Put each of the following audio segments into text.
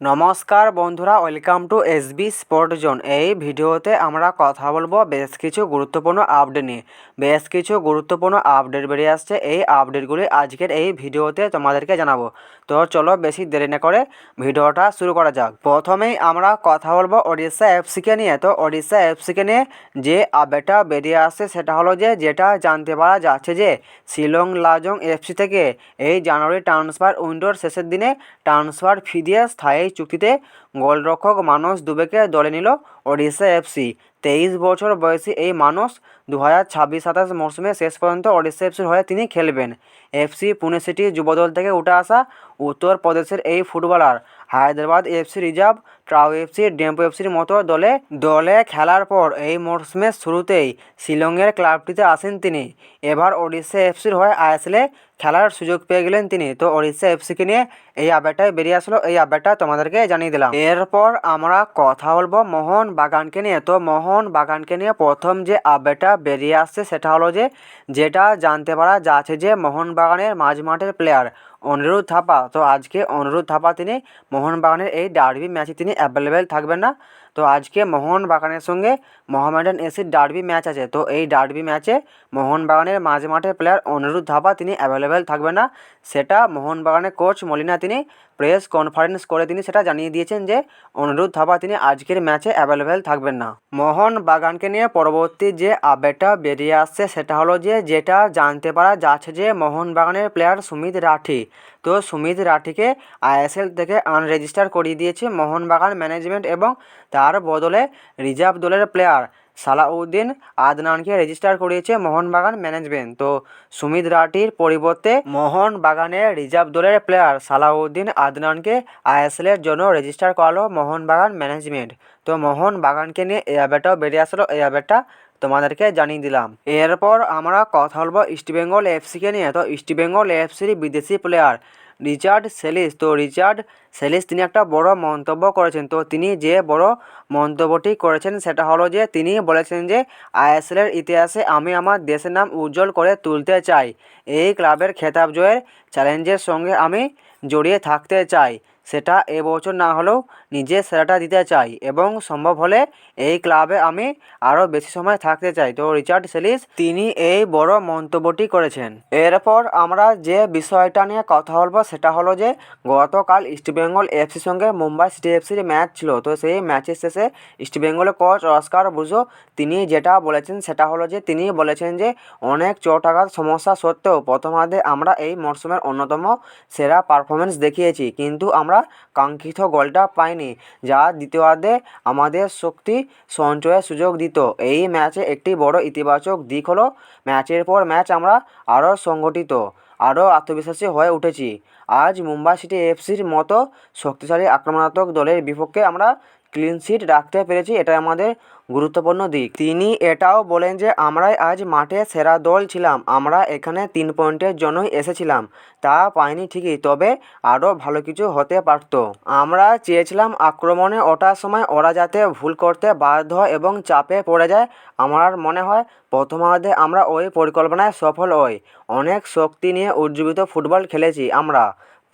নমস্কার বন্ধুরা, welcome to SB sport zone. এই ভিডিওতে আমরা কথা বলব বেশ কিছু গুরুত্বপূর্ণ আপডেট নিয়ে। বেশ কিছু গুরুত্বপূর্ণ আপডেট বেরিয়ে আসছে। এই আপডেটগুলি আজকের এই ভিডিওতে তোমাদেরকে জানাব। তো চলো বেশি দেরি না করে ভিডিওটা শুরু করা যাক। প্রথমেই আমরা কথা বলব ওড়িশা এফসিকে নিয়ে। তো ওড়িশা এফসিকে নিয়ে যে আপডেটটা বেরিয়ে আসছে সেটা হলো যে, যেটা জানতে পারা যাচ্ছে যে, শিলং লাজং এফসি থেকে এই জানুয়ারি ট্রান্সফার উইন্ডোর শেষের দিনে ট্রান্সফার ফি দিয়ে স্থায়ী চুক্তিতে গোলরক্ষক মানস দুবেকে দলে নিল ওড়িশা এফসি তেইশ বছর বয়সী এই মানুষ দু হাজার ছাব্বিশ সাতাশ মরশুমে শেষ পর্যন্ত ওড়িশা এফসির হয়ে তিনি খেলবেন। এফসি পুনে সিটি যুবদল থেকে উঠে আসা উত্তরপ্রদেশের এই footballer Hyderabad FC reserve, TRAU FC Dempo এফসির মতো দলে দলে খেলার পর এই মরশুমের শুরুতেই শিলংয়ের ক্লাবটিতে আসেন তিনি। এবার ওড়িশা এফসির হয়ে আইএসএলে খেলার সুযোগ পেয়ে গেলেন তিনি। তো ওড়িশা এফসিকে নিয়ে এই আপডেটটাই বেরিয়ে আসলো। এই আপডেটটা তোমাদেরকে জানিয়ে দিলাম। এরপর আমরা কথা বলব মোহন বাগানকে নিয়ে। তো মোহন বাগানকে নিয়ে প্রথম যে আপডেটটা বেরিয়ে আসছে সেটা হলো যে, যেটা জানতে পারা যাচ্ছে যে মোহন বাগানের মাঝ মাঠের প্লেয়ার অনিরুদ্ধ থাপা। তো আজকে অনিরুদ্ধ থাপা তিনি মোহনবাগানের এই ডার্বি ম্যাচে তিনি অ্যাভেলেবেল থাকবেন না। তো আজকে মোহনবাগানের সঙ্গে মোহামেডান এসির ডার্বি ম্যাচ আছে। তো এই ডার্বি ম্যাচে মোহনবাগানের মাঝ মাঠের প্লেয়ার অনিরুদ্ধ থাপা তিনি অ্যাভেলেবেল থাকবেন না। সেটা মোহনবাগানের কোচ মলিনা তিনি প্রেস কনফারেন্স করে তিনি সেটা জানিয়ে দিয়েছেন যে, অনুরোধ থাপা তিনি আজকের ম্যাচে অ্যাভেলেবেল থাকবেন না। মোহন বাগানকে নিয়ে পরবর্তী যে আপডেটটা বেরিয়ে আসছে সেটা হলো যে, যেটা জানতে পারা যাচ্ছে যে মোহনবাগানের প্লেয়ার সুমিত রাঠি। তো সুমিত রাঠিকে আইএসএল থেকে আনরেজিস্টার করিয়ে দিয়েছে মোহনবাগান ম্যানেজমেন্ট এবং তার বদলে রিজার্ভ দলের প্লেয়ার সালাউদ্দিন আদনানকে রেজিস্টার করিয়েছে মোহনবাগান ম্যানেজমেন্ট তো সুমিত রাঠির পরিবর্তে মোহনবাগানের রিজার্ভ দলের প্লেয়ার সালাউদ্দিন আদনানকে আইএসএলের জন্য রেজিস্টার করালো মোহনবাগান ম্যানেজমেন্ট তো মোহনবাগানকে নিয়ে এই আপডেটটাও বেরিয়ে আসলো, এই আপডেটটা তোমাদেরকে জানিয়ে দিলাম। এরপর আমরা কথা বলব ইস্টবেঙ্গল এফসিকে নিয়ে। তো ইস্টবেঙ্গল এফসির বিদেশি প্লেয়ার রিচার্ড সেলিস। তো রিচার্ড সেলিস তিনি একটা বড় মন্তব্য করেছেন। তো তিনি যে বড় মন্তব্যটি করেছেন সেটা হলো যে, তিনি বলেছেন যে, আইএসএলের ইতিহাসে আমি আমার দেশের নাম উজ্জ্বল করে তুলতে চাই। এই ক্লাবের খেতাব জয়ের চ্যালেঞ্জের সঙ্গে আমি জড়িয়ে থাকতে চাই। সেটা এবছর না হলেও নিজের সেরাটা দিতে চাই এবং সম্ভব হলে এই ক্লাবে আমি আরও বেশি সময় থাকতে চাই। তো রিচার্ড সেলিস, তিনি এই বড় মন্তব্যটি করেছেন। এরপর আমরা যে বিষয়টা নিয়ে কথা বলব সেটা হলো যে, গতকাল ইস্টবেঙ্গল এফসির সঙ্গে মুম্বাই সিটি এফসির ম্যাচ ছিল। তো সেই ম্যাচের শেষে ইস্টবেঙ্গলের কোচ অস্কার বুঝো তিনি যেটা বলেছেন সেটা হলো যে, তিনি বলেছেন যে, অনেক চোটাঘাত সমস্যা সত্ত্বেও প্রথমার্ধে আমরা এই মরশুমের অন্যতম সেরা পারফরমেন্স দেখিয়েছি। কিন্তু আমরা কাঙ্ক্ষিত গোলটা পাইনি, যা দ্বিতীয়ার্ধে আমাদের শক্তি সঞ্চয়ের সুযোগ দিত। এই ম্যাচে একটি বড় ইতিবাচক দিক হলো, ম্যাচের পর ম্যাচ আমরা আরও সংগঠিত, আরও আত্মবিশ্বাসী হয়ে উঠেছি। আজ মুম্বাই সিটি এফসির মতো শক্তিশালী আক্রমণাত্মক দলের বিপক্ষে আমরা ক্লিন শিট রাখতে পেরেছি এটা আমাদের গুরুত্বপূর্ণ দিক। তিনি এটাও বলেন যে, আমরাই আজ মাঠে সেরা দল ছিলাম, আমরা এখানে তিন পয়েন্টের জন্যই এসেছিলাম, তা পাইনি ঠিকই, তবে আরও ভালো কিছু হতে পারত। আমরা চেয়েছিলাম আক্রমণে ওঠার সময় ওরা যাতে ভুল করতে বাধ্য হয় এবং চাপে পড়ে যায়, আমার মনে হয় প্রথমার্ধে আমরা ওই পরিকল্পনায় সফল হই। অনেক শক্তি নিয়ে উজ্জীবিত ফুটবল খেলেছি আমরা।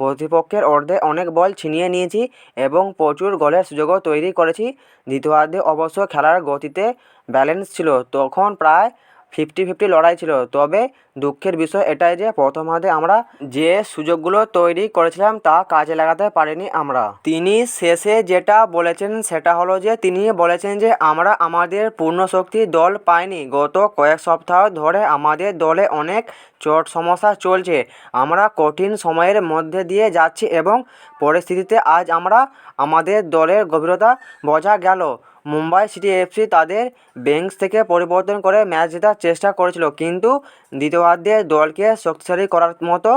প্রতিপক্ষের অর্ধে অনেক বল ছিনিয়ে নিয়েছি এবং প্রচুর গোলের সুযোগও তৈরি করেছি। দ্বিতীয়ার্ধে অবশ্য খেলার গতিতে ব্যালেন্স ছিল। তখন প্রায় ফিফটি ফিফটি লড়াই ছিল। তবে দুঃখের বিষয় এটাই যে প্রথমার্ধে আমরা যে সুযোগগুলো তৈরি করেছিলাম তা কাজে লাগাতে পারিনি আমরা। তিনি শেষে যেটা বলেছেন সেটা হলো যে তিনি বলেছেন যে আমরা আমাদের পূর্ণ শক্তি দল পাইনি। গত কয়েক সপ্তাহ ধরে আমাদের দলে অনেক চোট সমস্যা চলছে। আমরা কঠিন সময়ের মধ্যে দিয়ে যাচ্ছি এবং পরিস্থিতিতে আজ আমরা আমাদের দলের গভীরতা বোঝা গেল। মুম্বাই সিটি এফসি তাদের বেঞ্চ থেকে পরিবর্তন করে ম্যাচ জেতার চেষ্টা করেছিল। কিন্তু দ্বিতীয়ার্ধে দলকে শক্তিশালী করার মতো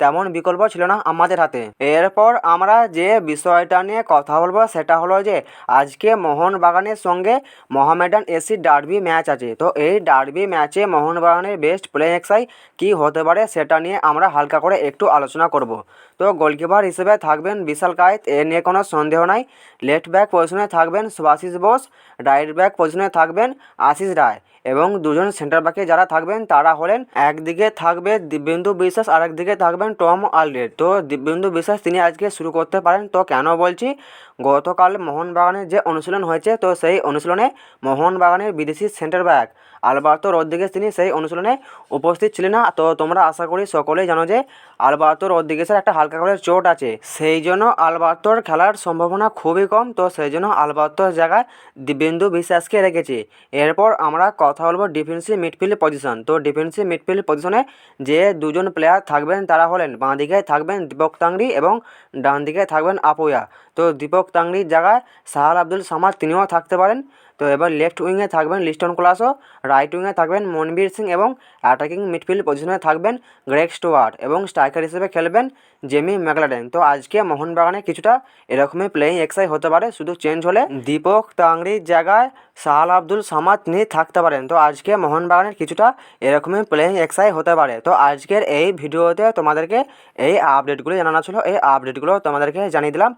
তেমন বিকল্প ছিল না আমাদের হাতে। এরপর আমরা যে বিষয়টা নিয়ে কথা বলব সেটা হলো যে, আজকে মোহনবাগানের সঙ্গে মোহামেডান এসি ডার্বি ম্যাচ আছে। তো এই ডার্বি ম্যাচে মোহনবাগানের বেস্ট প্লে এক্সাই কী হতে পারে সেটা নিয়ে আমরা হালকা করে একটু আলোচনা করব। তো গোলকিপার হিসেবে থাকবেন বিশাল কায়েত। এ নিয়ে কোনো সন্দেহ নাই। লেফট ব্যাক পজিশনে থাকবেন সুভাশিস বোস। রাইট ব্যাক পজিশনে থাকবেন আশিস রায়। এবং দুজন সেন্টার ব্যাকে যারা থাকবেন, তারা হলেন একদিকে থাকবে দিব্যেন্দু বিশ্বাস আর একদিকে থাকবেন টম আলরেড। তো দিব্যেন্দু বিশ্বাস, তিনি আজকে শুরু করতে পারেন। তো কেন বলছি? গতকাল মোহনবাগানের যে অনুশীলন হয়েছে, তো সেই অনুশীলনে মোহনবাগানের বিদেশি সেন্টার ব্যাক আলবার্তো রদ্রিগেস তিনি সেই অনুশীলনে উপস্থিত ছিলেন না। তো তোমরা আশা করি সকলেই জানো যে আলবার্তো রদ্রিগেসের একটা হালকা করে চোট আছে। সেই জন্য আলবার্তোর খেলার সম্ভাবনা খুবই কম, তো সেই জন্য আলবার্তোর জায়গায় দিব্যেন্দু বিশ্বাসকে রেখেছি। এরপর আমরা কথা বলব ডিফেন্সিভ মিডফিল্ড পজিশন। তো ডিফেন্সিভ মিডফিল্ড পজিশনে যে দুজন প্লেয়ার থাকবেন তারা হলেন বাঁ দিকে থাকবেন দীপক তাংরি এবং ডান দিকে থাকবেন আপুয়া। তো দীপক তাংরির জায়গায় সাহাল আব্দুল সামাদ, তিনিও থাকতে পারেন। তো এবার লেফট উইংয়ে থাকবেন লিস্টন কোলাসো রাইট উইংয়ে থাকবেন মনবীর সিং এবং অ্যাটাকিং মিডফিল্ড পজিশনে থাকবেন গ্রেক স্টুয়ার্ট এবং স্ট্রাইকার হিসেবে খেলবেন জেমি ম্যাকলাডেন তো আজকে মোহনবাগানে কিছুটা এরকমই প্লেয়িং এক্সাই হতে পারে, শুধু চেঞ্জ হলে দীপক তাংড়ির জায়গায় সাহাল আব্দুল সামাদ নিয়ে থাকতে পারেন। তো আজকে মোহনবাগানের কিছুটা এরকমই প্লেয়িং এক্সাই হতে পারে। তো আজকের এই ভিডিওতে তোমাদেরকে এই আপডেটগুলো জানানো ছিল, এই আপডেটগুলো তোমাদেরকে জানিয়ে দিলাম।